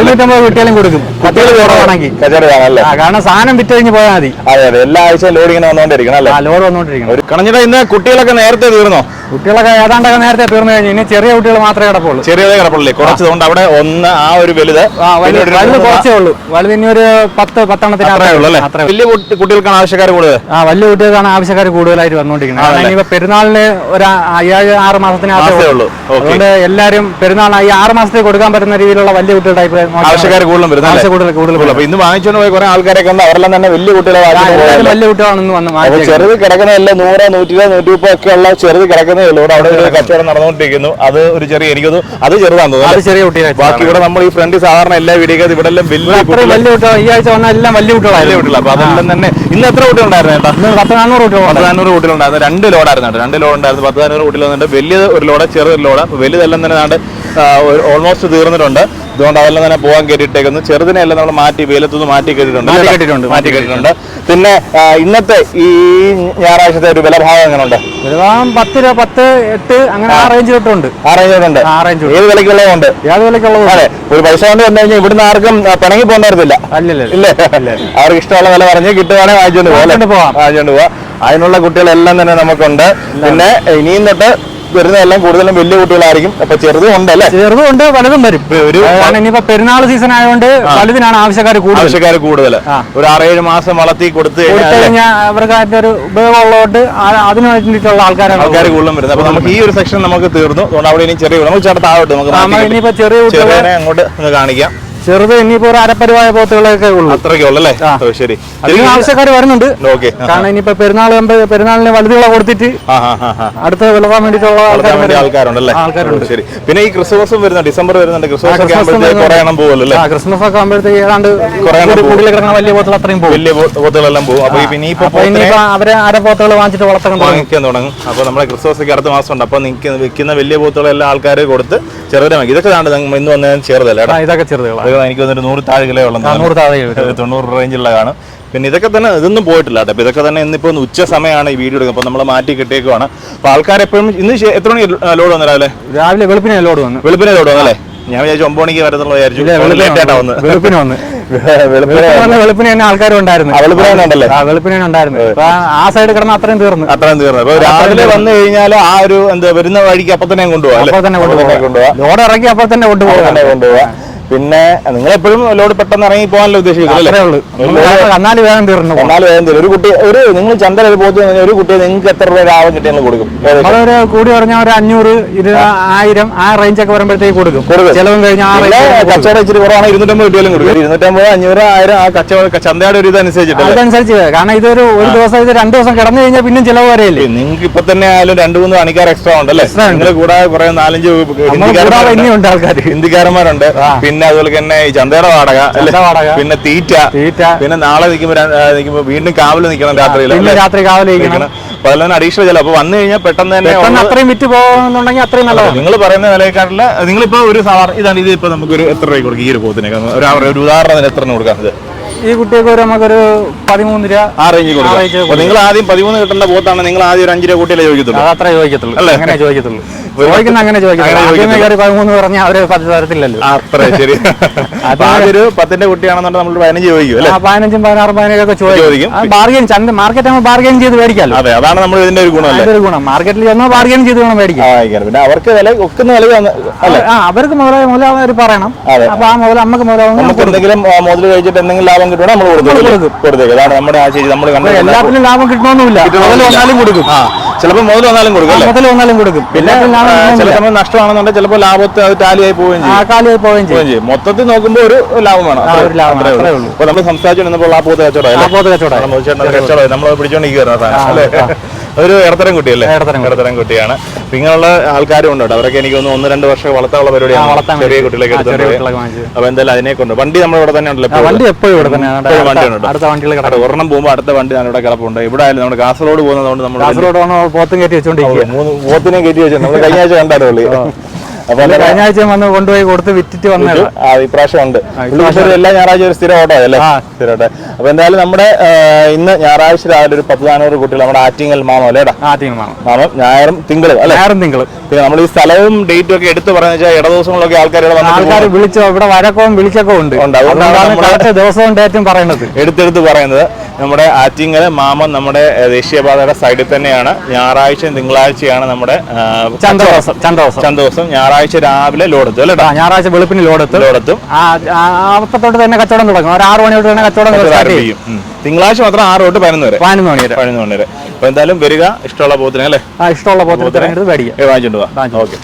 ഇരുന്നൂറ്റമ്പത് കുട്ടികളും കൊടുക്കും. കുറവാണെങ്കിൽ കാരണം സാധനം വിറ്റ് കഴിഞ്ഞ് പോയാൽ മതി. അതെ അതെ. എല്ലാ ആഴ്ചയും ലോഡ് ഇങ്ങനെ വന്നുകൊണ്ടിരിക്കണം അല്ലേ? ലോഡ് വന്നുകൊണ്ടിരിക്കണം കണഞ്ഞിട്ട് ഇന്ന് കുട്ടികളൊക്കെ നേരത്തെ തീർന്നോ? കുട്ടികളൊക്കെ ഏതാണ്ടൊക്കെ നേരത്തെ തീർന്നു കഴിഞ്ഞു ഇനി ചെറിയ കുട്ടികൾ മാത്രമേ കിടപ്പുള്ളൂ. ചെറിയതേ കിടപ്പുള്ളൂ. കുറച്ചതുകൊണ്ട് അവിടെ ഒന്ന് ആ ഒരു വലുത് വലുത്. കുറച്ചേ ഉള്ളൂ. വലുത് ഇനി ഒരു പത്ത് പത്തെണ്ണത്തിന് വലിയ കുട്ടി- കുട്ടികൾക്കാണ് ആവശ്യക്കാർ കൂടുതൽ. ആ വലിയ കുട്ടികൾക്കാണ് ആവശ്യക്കാർ കൂടുതലായിട്ട് വന്നുകൊണ്ടിരിക്കുന്നത് ഇനിയിപ്പോ പെരുന്നാളിന് ഒരു അയ്യായിരം ആറ് മാസത്തിനകത്തേ മാസേ ഉള്ളൂ. അതുകൊണ്ട് എല്ലാവരും പെരുന്നാൾ ഈ ആറ് മാസത്തേക്ക് കൊടുക്കാൻ പറ്റുന്ന രീതിയിലുള്ള വലിയ കുട്ടികളുടെ ടൈപ്പ് ആവശ്യക്കാർ കൂടുതലും വരുന്നത് ആവശ്യം കൂടുതൽ കൂടുതൽ അപ്പൊ ഇന്ന് വാങ്ങിച്ചുകൊണ്ട് പോയി കുറെ ആൾക്കാരൊക്കെ ഉണ്ട്. അവരെല്ലാം തന്നെ വലിയ കുട്ടികളെ വലിയ കുട്ടികളാണെന്ന് വന്ന്. ചെറുത് കിടക്കുന്നതല്ല? നൂറ് നൂറ്റി ഇരുപത് നൂറ്റി മുപ്പത് ഒക്കെ ഉള്ള ചെറുത് കിടക്കുന്നേ ഉള്ളൂ. അവിടെ ഒരു കച്ചവടം നടന്നുകൊണ്ടിരിക്കുന്നു. അത് ഒരു ചെറിയ എനിക്കത് അത് ചെറുതാണ് തോന്നുന്നു. ചെറിയ കുട്ടികളെ ബാക്കി ഇവിടെ നമ്മൾ ഈ ഫ്രണ്ട് സാധാരണ എല്ലാ വീടുകളും ഇവിടെ എല്ലാം വലിയ കുട്ടികൾ വലിയ കുട്ടികൾ ഈ ആഴ്ച വന്ന എല്ലാം വലിയ കുട്ടികളാണ് വലിയ കുട്ടികൾ അപ്പൊ അതെല്ലാം തന്നെ ഇന്ന് എത്ര കുട്ടികളുണ്ടായിരുന്നു ചേട്ടാ പത്ത് നാനൂറ് പത്ത് കുട്ടികളുണ്ട് നാനൂറ് കുട്ടികളുണ്ടായിരുന്നു. രണ്ട് ലോഡായിരുന്നു രണ്ട് ലോഡ് ഉണ്ടായിരുന്നു. പത്ത് നാനൂറ് കുട്ടികൾ വന്നിട്ട് വലിയ ഒരു ലോഡ് ചെറിയൊരു ലോഡ് വലുതെല്ലാം തന്നെ ഓൾമോസ്റ്റ് തീർന്നിട്ടുണ്ട്. അതുകൊണ്ട് അതെല്ലാം തന്നെ പോകാൻ കയറ്റിയിട്ടേക്കുന്നു ചെറുതിനെ എല്ലാം നമ്മൾ മാറ്റി വെയിലത്തുനിന്ന് മാറ്റി കയറ്റിയിട്ടുണ്ട് മാറ്റി കേട്ടോ? മാറ്റി പിന്നെ ഇന്നത്തെ ഈ ഞായറാഴ്ചത്തെ ഒരു വിലഭാവം എങ്ങനെ ഉണ്ട് പത്ത് രൂപ പത്ത് എട്ട് അങ്ങനെ ആ. റേഞ്ച് തൊട്ടുണ്ട്. ആ റേഞ്ചിലുണ്ട് ആ റേഞ്ച് ഏത് വിലക്കുള്ളതുണ്ട് ഏത് വിലക്കുള്ളത് അതെ ഒരു പൈസ കൊണ്ട് വന്നു കഴിഞ്ഞാൽ ഇവിടുന്ന് ആർക്കും പിണങ്ങി പോകണ്ടായിരുന്നില്ല അല്ലല്ലേ ഇല്ലേ? അവർക്ക് ഇഷ്ടമുള്ള വില പറഞ്ഞ് കിട്ടുവാണെങ്കിൽ വാങ്ങിച്ചോണ്ട് പോകാം. വാങ്ങിച്ചോണ്ട് പോവാം. അതിനുള്ള കുട്ടികളെല്ലാം തന്നെ നമുക്കുണ്ട്. പിന്നെ ഇനിയും തൊട്ട് വരുന്നതെല്ലാം കൂടുതലും വലിയ കുട്ടികളായിരിക്കും. അപ്പൊ ചെറുതും ഉണ്ട് അല്ലേ? ചെറുതും ഉണ്ട് വലുതും വരും. ഒരു ഇനിയിപ്പോ പെരുന്നാൾ സീസൺ ആയതുകൊണ്ട് വലുതിനാണ് ആവശ്യക്കാർ കൂടുതൽ. ആവശ്യക്കാർ കൂടുതൽ. ഒരു ആറേഴ് മാസം വളർത്തി കൊടുത്തു കഴിഞ്ഞാൽ അവർക്ക് അതിന്റെ ഒരു ഉപയോഗമുള്ളതുകൊണ്ട് അതിന് വേണ്ടിയിട്ടുള്ള ആൾക്കാരാണ് ആൾക്കാർ കൂടുതലും വരുന്നത്. അപ്പൊ നമുക്ക് ഈ ഒരു സെക്ഷൻ നമുക്ക് തീർന്നു. അതുകൊണ്ട് അവിടെ ഇനി ചെറിയ നമുക്ക് ചേട്ടാ താഴോട്ട് നമുക്ക് ഇനിയിപ്പോ ചെറിയ അങ്ങോട്ട് കാണിക്കാം. ചെറുത് ഇനിയിപ്പോ ഒരു അരപ്പരുവായ പോത്തുകളൊക്കെ ഉള്ളൂ. അത്രയ്ക്കേ. ഓ, ശരി. അതിന് ആവശ്യക്കാർ വരുന്നുണ്ട്. കാരണം ഇനിയിപ്പോ പെരുന്നാൾ പെരുന്നാളിന് വലുതുകളെ കൊടുത്തിട്ട് അടുത്ത വിളവാൻ വേണ്ടിയിട്ടുള്ള വളർത്താൻ ആൾക്കാർ വേണ്ടി ആൾക്കാരുണ്ടല്ലേ? ആൾക്കാരുണ്ട്. ശരി. പിന്നെ ഈ ക്രിസ്മസും വരുന്നുണ്ട്. ഡിസംബർ വരുന്നുണ്ട്. ക്രിസ്മസ് ക്രിസ്മസ് ഒക്കെ ആകുമ്പോഴത്തേക്ക് ഏതാണ്ട്. കൂടുതൽ കിടക്കുന്ന വലിയ പോത്തുകൾ അത്രയും പോകും വലിയ പോത്തുകളെല്ലാം പോകും അപ്പൊ ഇനിയിപ്പോ അവരെ അര പോത്തുകൾ വാങ്ങിച്ചിട്ട് വളർത്താൻ തുടങ്ങും. വാങ്ങിക്കാൻ തുടങ്ങും. അപ്പൊ നമ്മുടെ ക്രിസ്മസ് ഒക്കെ അടുത്ത മാസം ഉണ്ട് അപ്പൊ നിൽക്കുന്ന വിൽക്കുന്ന വലിയ പോത്തുകളെല്ലാം ആൾക്കാർ കൊടുത്ത് ചെറുതരമാക്കി ഇതൊക്കെ ഇന്ന് വന്ന ചെറുതല്ലേ ഇതൊക്കെ ചെറുതുകളാണ് അതൊക്കെ എനിക്ക് വന്നിട്ട് നൂറ് താഴെ കിലോ ഉള്ള നൂറ് താഴെ തൊണ്ണൂറ് റേഞ്ചുള്ള കാണും പിന്നെ ഇതൊക്കെ തന്നെ ഇതൊന്നും പോയിട്ടില്ല. കേട്ടോ അപ്പൊ ഇതൊക്കെ തന്നെ ഇന്നിപ്പോ ഒന്ന് ഉച്ച സമയമാണ് ഈ വീഡിയോ എടുക്കുന്നത്. അപ്പൊ നമ്മൾ മാറ്റി കിട്ടിയേക്കുവാണ്. അപ്പൊ ആൾക്കാർ എപ്പോഴും ഇന്ന് എത്ര മണി ലോഡ് വന്നു രാവിലെ? രാവിലെ വെളുപ്പിനെ ലോഡ് വന്നു. വെളുപ്പിനെ ലോഡ് വന്നല്ലേ ഞാൻ വിചാരിച്ചു ഒമ്പത് മണിക്ക് വരത്തുള്ള വിചാരിച്ചു. വെളുപ്പിനെ വന്നു. വെളുപ്പിനെ തന്നെ ആൾക്കാർ ഉണ്ടായിരുന്നു. ആ, വെളുപ്പിനെ ഉണ്ടല്ലേ? വെളുപ്പിനെ ഉണ്ടായിരുന്നു. ആ സൈഡ് കിടന്ന അത്രയും തീർന്നു. അത്രയും തീർന്നു. അപ്പൊ രാവിലെ വന്നു കഴിഞ്ഞാൽ ആ ഒരു എന്താ വരുന്ന വഴിക്ക് അപ്പൊ തന്നെ കൊണ്ടുപോകാം അപ്പൊ തന്നെ കൊണ്ടുപോകാം ലോഡ് ഇറക്കി അപ്പൊ തന്നെ കൊണ്ടുപോകാം കൊണ്ടുപോകാം പിന്നെ നിങ്ങൾ എപ്പോഴും ലോഡ് പെട്ടെന്ന് ഇറങ്ങി പോകാനല്ലോ ഉദ്ദേശിക്കുന്നത് വേഗം തീർന്നു വേഗം തരും. ഒരു കുട്ടി ഒരു നിങ്ങൾ ചന്തല ഒരു പോത്ത് ഒരു കുട്ടിയെ നിങ്ങൾക്ക് എത്ര രൂപ ലാഭം കിട്ടിയെന്ന് കൊടുക്കും? കൂടി പറഞ്ഞ ഒരു അഞ്ഞൂറ് ഇരു ആയിരം ആ റേഞ്ച് ഒക്കെ വരുമ്പോഴത്തേക്ക് കൊടുക്കും. ചിലവും കഴിഞ്ഞാൽ പിന്നെ കച്ചവടം ഇച്ചിരി കുറവാണ്. ഇരുന്നൂറ്റമ്പത് കിട്ടിയാലും കൊടുക്കും. ഇരുന്നൂറ്റമ്പത് അഞ്ഞൂറ് ആയിരം ആ കച്ചവട ചന്തയുടെ ഒരു ഇതനുസരിച്ചിട്ട് അതനുസരിച്ച് കാരണം ഇതൊരു ഒരു ദിവസം ഇത് രണ്ടു ദിവസം കിടന്നു കഴിഞ്ഞാൽ പിന്നെ ചിലവ് വരെയല്ലേ നിങ്ങൾക്ക് ഇപ്പൊ തന്നെ ആയാലും രണ്ടു മൂന്ന് പണിക്കാർ എക്സ്ട്രാ ഉണ്ടല്ലേ. നിങ്ങൾ കൂടാതെ കുറെ നാലഞ്ച് ഹിന്ദിക്കാരന്മാരുണ്ട്. ആ. പിന്നെ അതുപോലെ തന്നെ ഈ ചന്തയുടെ വാടക. പിന്നെ തീറ്റ. തീറ്റ. പിന്നെ നാളെ നിൽക്കുമ്പോ വീണ്ടും കാവൽ നിൽക്കണം രാത്രിയിൽ രാത്രി കാവൽ നിൽക്കണം. അപ്പൊ അഡീഷണൽ ചില അപ്പൊ വന്നു കഴിഞ്ഞാൽ പെട്ടെന്ന് തന്നെ അത്രയും വിറ്റ് പോകുന്നുണ്ടെങ്കിൽ അത്രയും നല്ലതാണ്. നിങ്ങൾ പറയുന്ന വിലക്കാരില്ല നിങ്ങളിപ്പോ ഒരു സാധാരണ ഇതാണ് ഇത് ഇപ്പൊ നമുക്കൊരു എത്ര രൂപ കൊടുക്കും? ഈ ഒരു പോത്തിനെ ഒരു ഉദാഹരണത്തിന് എത്ര കൊടുക്കാം ഇത്? ഈ കുട്ടിയൊക്കെ ഒരു നമുക്കൊരു പതിമൂന്ന് രൂപ ആ റേഞ്ചിൽ ആ കൊടുക്കാം. നിങ്ങൾ ആദ്യം പതിമൂന്ന് കിട്ടേണ്ട പോത്താണ് നിങ്ങൾ ആദ്യം ഒരു അഞ്ച് രൂപ കൂട്ടിയല്ലേ ചോദിക്കത്തുള്ളൂ. അത്രേ ചോദിക്കത്തുള്ളൂ. അല്ലേ? അങ്ങനെ ചോദിക്കത്തുള്ളൂ. ചോദിക്കുന്ന അങ്ങനെ. പറഞ്ഞാൽ അവർ പത്ത് തരത്തില്ലല്ലോ. അത്ര ശരി. അപ്പൊ ആദ്യം ഒരു പത്തിന്റെ കുട്ടിയാണെന്നുണ്ടെങ്കിൽ നമ്മൾ പതിനഞ്ച് ചോദിക്കും അല്ലേ? ആ പതിനഞ്ചും പതിനാറും പതിനേഴൊക്കെ ചോദിക്കും. ചോദിക്കും. ബാർഗൈൻ ചന്ത മാർക്കറ്റ് ആകുമ്പോൾ ബാർഗൈൻ ചെയ്ത് മേടിക്കാമല്ലോ അതെ അതാണ് നമ്മൾ ഇതിന്റെ ഒരു ഗുണം അതൊരു ഗുണം. മാർക്കറ്റിൽ ചെന്നാൽ ബാർഗെയിൻ ചെയ്ത് വേണം ആ മേടിക്കാം പിന്നെ അവർക്ക് വില ഒക്കുന്ന വില തന്ന്- ആ അവർക്ക് മുതലായ മുതൽ അവർ പറയണം. അപ്പൊ ആ മുതൽ നമുക്ക് മുതലാവുന്ന നമുക്ക് എന്തെങ്കിലും ആ, മുതൽ കഴിച്ചിട്ട് എന്തെങ്കിലും ലാഭം നമ്മൾ കൊടുക്കും. അതാണ് നമ്മുടെ ആ ശരി നമ്മൾ എല്ലാത്തിനും ലാഭം കിട്ടണമെന്നില്ല കൊടുക്കും. ചിലപ്പോൾ മുതൽ വന്നാലും കൊടുക്കും മുതൽ വന്നാലും കൊടുക്കും. പിന്നെ ചില. സമയം നഷ്ടമാണെന്നുണ്ടെങ്കിൽ ചിലപ്പോൾ ലാഭത്തെ അത് ടാലിയായി പോവുകയും ചെയ്യും. കാലിയായി പോവുകയും ചെയ്യും. മൊത്തത്തിൽ നോക്കുമ്പോൾ ഒരു ലാഭം വേണം. നമ്മൾ സംസാരിച്ചുകൊണ്ടിരുന്നപ്പോൾ ആ പോത്ത് കച്ചവടം കച്ചവടം. നമ്മൾ പിടിച്ചോണ്ടിരിക്കുകയായിരുന്നു അല്ലേ? ഒരു ഇടത്തരം കുട്ടിയല്ലേ? ഇടത്തരം കുട്ടി. ഇടത്തരം കുട്ടിയാണ്. ഇങ്ങനെയുള്ള ആൾക്കാരും ഉണ്ട് അവരൊക്കെ എനിക്ക് ഒന്ന് ഒന്ന് രണ്ട് വർഷം വളർത്താനുള്ള പരിപാടിയാണ് ചെറിയ. കുട്ടികളൊക്കെ അപ്പൊ എന്തായാലും അതിനെ കൊണ്ട് വണ്ടി നമ്മുടെ ഇവിടെ തന്നെ ഉണ്ടല്ലോ വണ്ടി എപ്പോഴും ഇവിടെ തന്നെ ഒരെണ്ണം പോകുമ്പോൾ അടുത്ത വണ്ടി ഞാനിവിടെ കിടപ്പുണ്ട്. ഇവിടെ ആയാലും നമ്മുടെ കാസർഗോഡ് പോകുന്നതുകൊണ്ട് നമ്മൾ കാസർഗോഡ് പോത്തും കയറ്റി വെച്ചോണ്ടിരിക്കും മൂന്ന് പോത്തിനെ കയറ്റി വെച്ചു. നമ്മൾ കഴിഞ്ഞ ആഴ്ച കണ്ടാലോ കഴിഞ്ഞ ആഴ്ച വന്ന് കൊണ്ടുപോയി കൊടുത്ത് വിറ്റിട്ട് വന്നത്. ആ ഇപ്രാവശ്യം ഉണ്ട്. എല്ലാ ഞായറാഴ്ച ഒരു സ്ഥിരം ഓട്ടോ അല്ലേ. സ്ഥിരം ഓട്ടോ അപ്പൊ എന്തായാലും നമ്മുടെ ഇന്ന് ഞായറാഴ്ച രാവിലെ ഒരു പത്ത് നാനൂറ് കുട്ടികൾ നമ്മുടെ ആറ്റിങ്ങൽ മാമോ അല്ലേടാ മാമോ ഞായറും തിങ്കളും അല്ലെ? ഞായറും തിങ്കളും. പിന്നെ നമ്മൾ ഈ സ്ഥലവും ഡേറ്റും ഒക്കെ എടുത്ത് പറഞ്ഞു വെച്ചാൽ ഇട ദിവസങ്ങളിലൊക്കെ ആൾക്കാർ ആൾക്കാർ വിളിച്ചോ? ഇവിടെ വരക്കവും വിളിച്ചൊക്കെ ഉണ്ട്. അതുകൊണ്ടാണ് ദിവസവും ഡേറ്റും പറയുന്നത്. എടുത്തെടുത്ത് പറയുന്നത്. നമ്മുടെ ആറ്റിങ്ങൽ മാമം നമ്മുടെ ദേശീയപാതയുടെ സൈഡിൽ തന്നെയാണ്. ഞായറാഴ്ച തിങ്കളാഴ്ചയാണ് നമ്മുടെ ചന്തദിവസം ചന്ത ദിവസം ചന്ത ദിവസം ചന്ത ദിവസം ഞായറാഴ്ച രാവിലെ ലോഡെത്തും അല്ലേ ഞായറാഴ്ച വെളുപ്പിന് ലോഡെത്തും. ലോഡെത്തും. അപ്പത്തോട്ട് തന്നെ കച്ചവടം തുടങ്ങും. ഒരു ആറ് മണി തൊട്ട് തന്നെ കച്ചവടം ആരംഭിക്കും. തിങ്കളാഴ്ച മാത്രം ആറ് തൊട്ട് പതിനൊന്ന് വരെ. പതിനൊന്ന് മണി വരെ. പതിനൊന്ന് മണി വരെ. അപ്പൊ എന്തായാലും വരിക. ഇഷ്ടമുള്ള പോത്തിന് അല്ലേ? ഇഷ്ടമുള്ള പോത്തിന് തിരഞ്ഞെടുത്ത് മേടിക്കാം. വാങ്ങിച്ചോണ്ട് പോവാം ഓക്കെ.